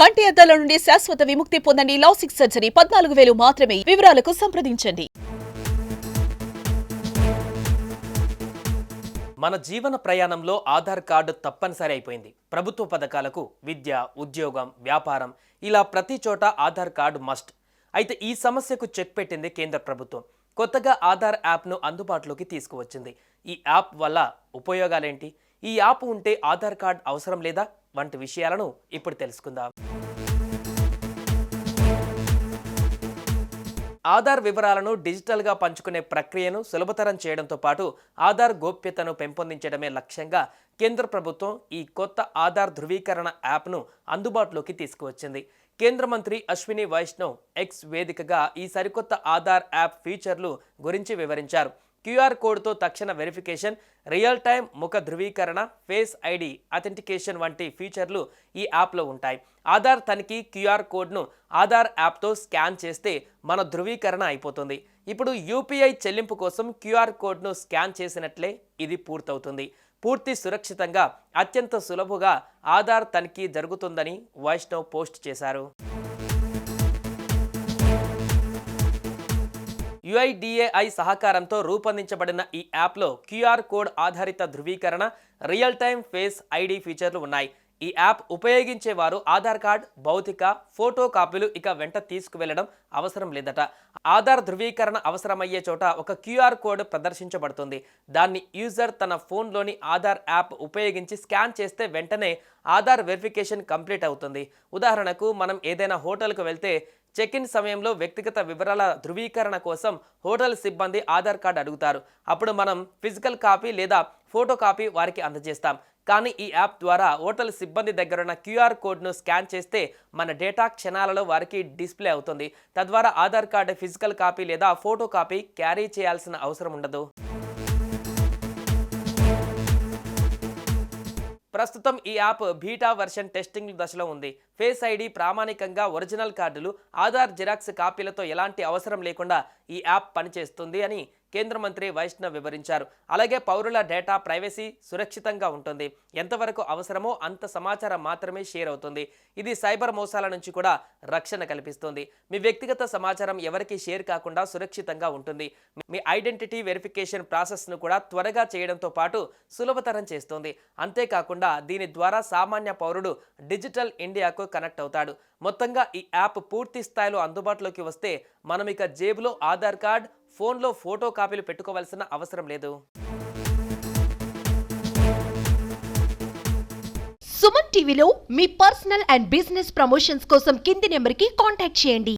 కంటి అద్దాల నుండి శాశ్వత విముక్తి పొందండి లాసిక్ సర్జరీ. పద్నాలుగు వేలు మాత్రమే వివరాలకు సంప్రదించండి. మన జీవన ప్రయాణంలో ఆధార్ కార్డు తప్పనిసరి అయిపోయింది. ప్రభుత్వ పథకాలకు విద్య ఉద్యోగం వ్యాపారం ఇలా ప్రతి చోట ఆధార్ కార్డు మస్ట్. అయితే ఈ సమస్యకు చెక్ పెట్టింది కేంద్ర ప్రభుత్వం. కొత్తగా ఆధార్ యాప్ను అందుబాటులోకి తీసుకువచ్చింది. ఈ యాప్ వల్ల ఉపయోగాలేంటి? ఈ యాప్ ఉంటే ఆధార్ కార్డ్ అవసరం లేదా? వంటి విషయాలను ఇప్పుడు తెలుసుకుందాం. ఆధార్ వివరాలను డిజిటల్గా పంచుకునే ప్రక్రియను సులభతరం చేయడంతో పాటు ఆధార్ గోప్యతను పెంపొందించడమే లక్ష్యంగా కేంద్ర ప్రభుత్వం ఈ కొత్త ఆధార్ ధృవీకరణ యాప్ను అందుబాటులోకి తీసుకువచ్చింది. కేంద్ర మంత్రి అశ్విని వైష్ణవ్ ఎక్స్ వేదికగా ఈ సరికొత్త ఆధార్ యాప్ ఫీచర్లు గురించి వివరించారు. క్యూఆర్ కోడ్తో తక్షణ వెరిఫికేషన్ రియల్ టైం ముఖ ధృవీకరణ ఫేస్ ఐడి అథెంటికేషన్ వంటి ఫీచర్లు ఈ యాప్లో ఉంటాయి. ఆధార్ తనిఖీ క్యూఆర్ కోడ్ను ఆధార్ యాప్తో స్కాన్ చేస్తే మన ధృవీకరణ అయిపోతుంది. ఇప్పుడు యూపీఐ చెల్లింపు కోసం క్యూఆర్ కోడ్ను స్కాన్ చేసినట్లే ఇది పూర్తవుతుంది. పూర్తి సురక్షితంగా అత్యంత సులభంగా ఆధార్ తనిఖీ జరుగుతుందని వైష్ణవ్ పోస్ట్ చేశారు. యుఐడిఏఐ సహకారంతో రూపొందించబడిన ఈ యాప్లో క్యూఆర్ కోడ్ ఆధారిత ధృవీకరణ రియల్ టైం ఫేస్ ఐడి ఫీచర్లు ఉన్నాయి. ఈ యాప్ ఉపయోగించేవారు ఆధార్ కార్డ్ భౌతిక ఫోటో కాపీలు ఇక వెంట తీసుకువెళ్ళడం అవసరం లేదట. ఆధార్ ధృవీకరణ అవసరమయ్యే చోట ఒక క్యూఆర్ కోడ్ ప్రదర్శించబడుతుంది. దాన్ని యూజర్ తన ఫోన్లోని ఆధార్ యాప్ ఉపయోగించి స్కాన్ చేస్తే వెంటనే ఆధార్ వెరిఫికేషన్ కంప్లీట్ అవుతుంది. ఉదాహరణకు మనం ఏదైనా హోటల్కు వెళ్తే చెక్ ఇన్ సమయంలో వ్యక్తిగత వివరాల ధృవీకరణ కోసం హోటల్ సిబ్బంది ఆధార్ కార్డు అడుగుతారు. అప్పుడు మనం ఫిజికల్ కాపీ లేదా ఫోటో కాపీ వారికి అందజేస్తాం. కానీ ఈ యాప్ ద్వారా హోటల్ సిబ్బంది దగ్గరున్న క్యూఆర్ కోడ్ను స్కాన్ చేస్తే మన డేటా క్షణాలలో వారికి డిస్ప్లే అవుతుంది. తద్వారా ఆధార్ కార్డు ఫిజికల్ కాపీ లేదా ఫోటో కాపీ క్యారీ చేయాల్సిన అవసరం ఉండదు. ప్రస్తుతం ఈ యాప్ బీటా వెర్షన్ టెస్టింగ్ దశలో ఉంది. ఫేస్ ఐడి ప్రామాణికంగా ఒరిజినల్ కార్డులు ఆధార్ జిరాక్స్ కాపీలతో ఎలాంటి అవసరం లేకుండా ఈ యాప్ పనిచేస్తుంది అని కేంద్ర మంత్రి వైష్ణవ్ వివరించారు. అలాగే పౌరుల డేటా ప్రైవసీ సురక్షితంగా ఉంటుంది. ఎంతవరకు అవసరమో అంత సమాచారం మాత్రమే షేర్ అవుతుంది. ఇది సైబర్ మోసాల నుంచి కూడా రక్షణ కల్పిస్తుంది. మీ వ్యక్తిగత సమాచారం ఎవరికి షేర్ కాకుండా సురక్షితంగా ఉంటుంది. మీ ఐడెంటిటీ వెరిఫికేషన్ ప్రాసెస్ను కూడా త్వరగా చేయడంతో పాటు సులభతరం చేస్తుంది. అంతేకాకుండా దీని ద్వారా సామాన్య పౌరుడు డిజిటల్ ఇండియాకు కనెక్ట్ అవుతాడు. మొత్తంగా ఈ యాప్ పూర్తి స్థాయిలో అందుబాటులోకి వస్తే మనం ఇక జేబులో ఆధార్ కార్డ్ ఫోన్లో ఫోటో కాపీలు పెట్టుకోవాల్సిన అవసరం లేదు. సుమన్ టీవీలో మీ పర్సనల్ అండ్ బిజినెస్ ప్రమోషన్స్ కోసం కింది నెంబర్కి కాంటాక్ట్ చేయండి.